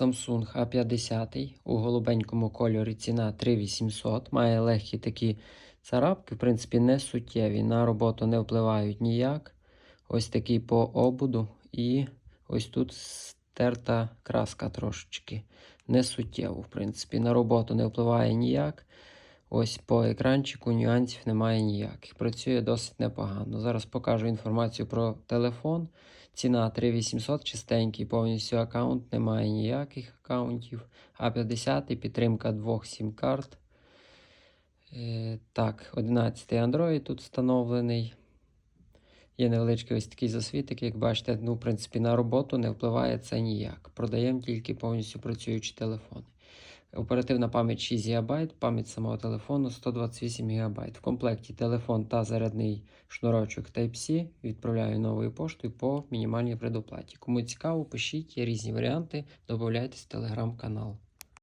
Samsung A50 у голубенькому кольорі ціна 3800. Має легкі такі царапки, в принципі, не суттєві. На роботу не впливають ніяк. Ось такий по обуду. І ось тут стерта краска трошечки. Не суттєво, в принципі. На роботу не впливає ніяк. Ось по екранчику нюансів немає ніяких. Працює досить непогано. Зараз покажу інформацію про телефон. Ціна 3800, чистенький, повністю аккаунт, немає ніяких аккаунтів. А50 підтримка двох сім-карт. Е, так, 11 Android тут встановлений. Є невеличкий ось такий засвітик, як бачите, ну, в принципі, на роботу не впливає це ніяк. Продаємо тільки повністю працюючі телефони. Оперативна пам'ять 6 ГБ, пам'ять самого телефону 128 ГБ. В комплекті телефон та зарядний шнурочок Type-C відправляю новою поштою по мінімальній предоплаті. Кому цікаво, пишіть, є різні варіанти, додайтесь в телеграм-канал.